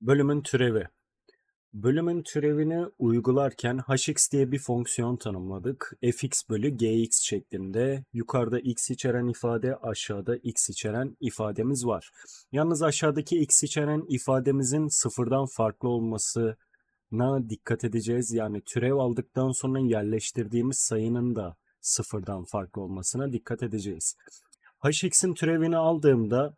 Bölümün türevi. Bölümün türevini uygularken hx diye bir fonksiyon tanımladık. fx bölü gx şeklinde. Yukarıda x içeren ifade, aşağıda x içeren ifademiz var. Yalnız aşağıdaki x içeren ifademizin sıfırdan farklı olmasına dikkat edeceğiz. Yani türev aldıktan sonra yerleştirdiğimiz sayının da sıfırdan farklı olmasına dikkat edeceğiz. hx'in türevini aldığımda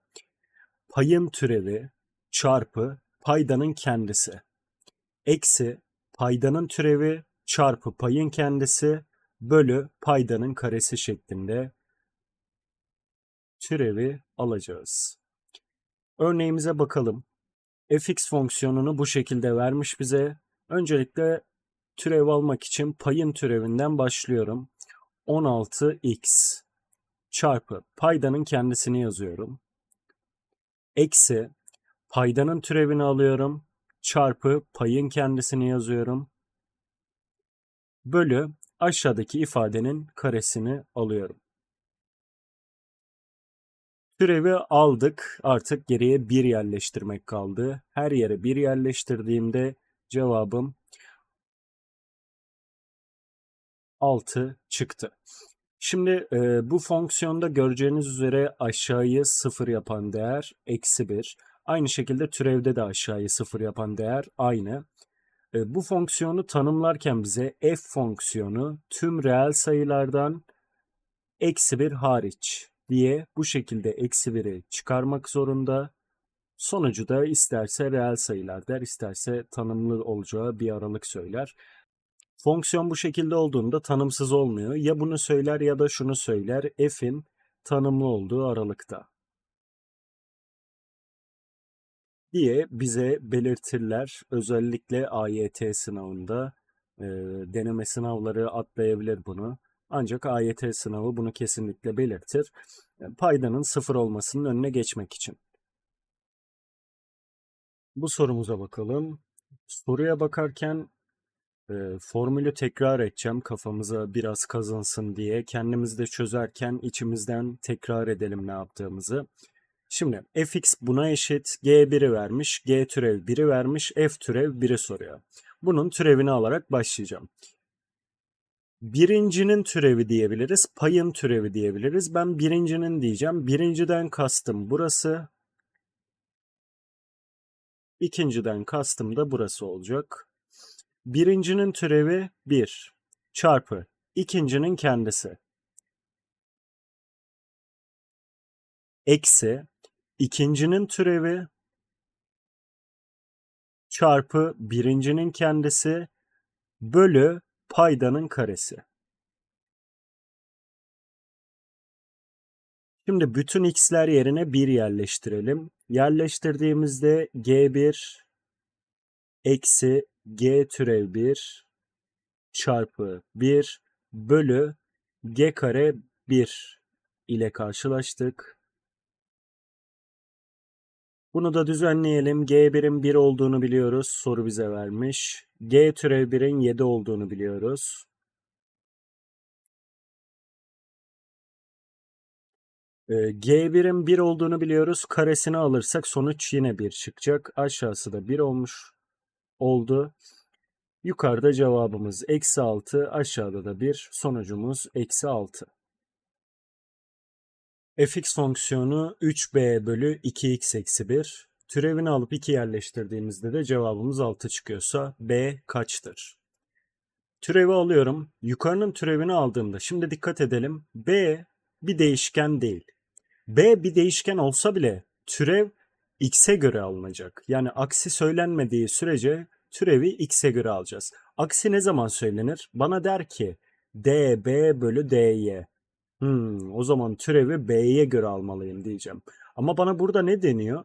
payın türevi çarpı paydanın kendisi eksi paydanın türevi çarpı payın kendisi bölü paydanın karesi şeklinde türevi alacağız. Örneğimize bakalım. fx fonksiyonunu bu şekilde vermiş bize. Öncelikle türev almak için payın türevinden başlıyorum. 16x çarpı paydanın kendisini yazıyorum. Eksi paydanın türevini alıyorum. Çarpı payın kendisini yazıyorum. Bölü aşağıdaki ifadenin karesini alıyorum. Türevi aldık. Artık geriye 1 yerleştirmek kaldı. Her yere 1 yerleştirdiğimde cevabım 6 çıktı. Şimdi e, bu fonksiyonda göreceğiniz üzere aşağıyı 0 yapan değer eksi 1. Aynı şekilde türevde de aşağıyı 0 yapan değer aynı. E, bu fonksiyonu tanımlarken bize f fonksiyonu tüm reel sayılardan eksi 1 hariç diye bu şekilde eksi 1'i çıkarmak zorunda. Sonucu da isterse reel sayılar der, isterse tanımlı olacağı bir aralık söyler. Fonksiyon bu şekilde olduğunda tanımsız olmuyor. Ya bunu söyler ya da şunu söyler. F'in tanımlı olduğu aralıkta. Diye bize belirtirler. Özellikle AYT sınavında e, deneme sınavları atlayabilir bunu. Ancak AYT sınavı bunu kesinlikle belirtir. Paydanın sıfır olmasının önüne geçmek için. Bu sorumuza bakalım. Soruya bakarken e, formülü tekrar edeceğim kafamıza biraz kazınsın diye. Kendimiz de çözerken içimizden tekrar edelim ne yaptığımızı. Şimdi fx buna eşit, g1'i vermiş, g türev 1'i vermiş, f türev 1'i soruyor. Bunun türevini alarak başlayacağım. Birincinin türevi diyebiliriz, payın türevi diyebiliriz. Ben birincinin diyeceğim. Birinciden kastım burası. İkinciden kastım da burası olacak. Birincinin türevi 1 çarpı ikincinin kendisi. Eksi ikincinin türevi çarpı birincinin kendisi bölü paydanın karesi. Şimdi bütün x'ler yerine 1 yerleştirelim. Yerleştirdiğimizde g1 eksi g türev 1 çarpı 1 bölü g kare 1 ile karşılaştık. Bunu da düzenleyelim. G1'in 1 olduğunu biliyoruz. Soru bize vermiş. G türev 1'in 7 olduğunu biliyoruz. Ee, G1'in 1 olduğunu biliyoruz. Karesini alırsak sonuç yine 1 çıkacak. Aşağısı da 1 olmuş oldu. Yukarıda cevabımız eksi 6. Aşağıda da 1. Sonucumuz eksi 6 fx fonksiyonu 3b bölü 2x eksi 1. Türevini alıp 2 yerleştirdiğimizde de cevabımız 6 çıkıyorsa b kaçtır? Türevi alıyorum. Yukarının türevini aldığımda şimdi dikkat edelim. b bir değişken değil. b bir değişken olsa bile türev x'e göre alınacak. Yani aksi söylenmediği sürece türevi x'e göre alacağız. Aksi ne zaman söylenir? Bana der ki db bölü dy. Hmm, o zaman türevi B'ye göre almalıyım diyeceğim. Ama bana burada ne deniyor?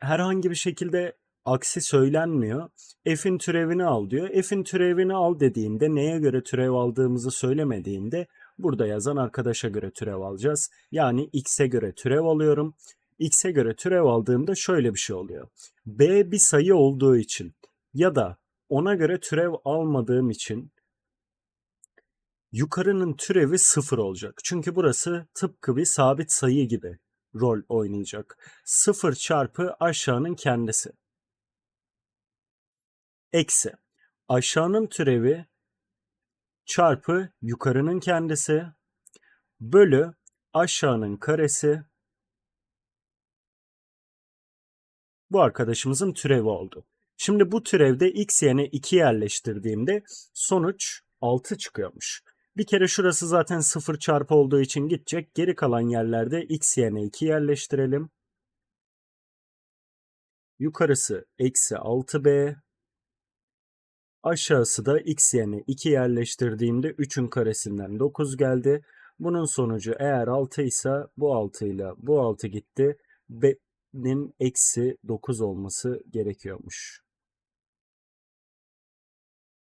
Herhangi bir şekilde aksi söylenmiyor. F'in türevini al diyor. F'in türevini al dediğinde neye göre türev aldığımızı söylemediğinde burada yazan arkadaşa göre türev alacağız. Yani x'e göre türev alıyorum. x'e göre türev aldığımda şöyle bir şey oluyor. B bir sayı olduğu için ya da ona göre türev almadığım için yukarının türevi sıfır olacak. Çünkü burası tıpkı bir sabit sayı gibi rol oynayacak. Sıfır çarpı aşağının kendisi. eksi aşağının türevi çarpı yukarının kendisi bölü aşağının karesi bu arkadaşımızın türevi oldu. Şimdi bu türevde x yerine 2 yerleştirdiğimde sonuç 6 çıkıyormuş. Bir kere şurası zaten 0 çarpı olduğu için gidecek. Geri kalan yerlerde x yerine 2 yerleştirelim. Yukarısı eksi 6b. Aşağısı da x yerine 2 yerleştirdiğimde 3'ün karesinden 9 geldi. Bunun sonucu eğer 6 ise bu 6 ile bu 6 gitti. B'nin eksi 9 olması gerekiyormuş.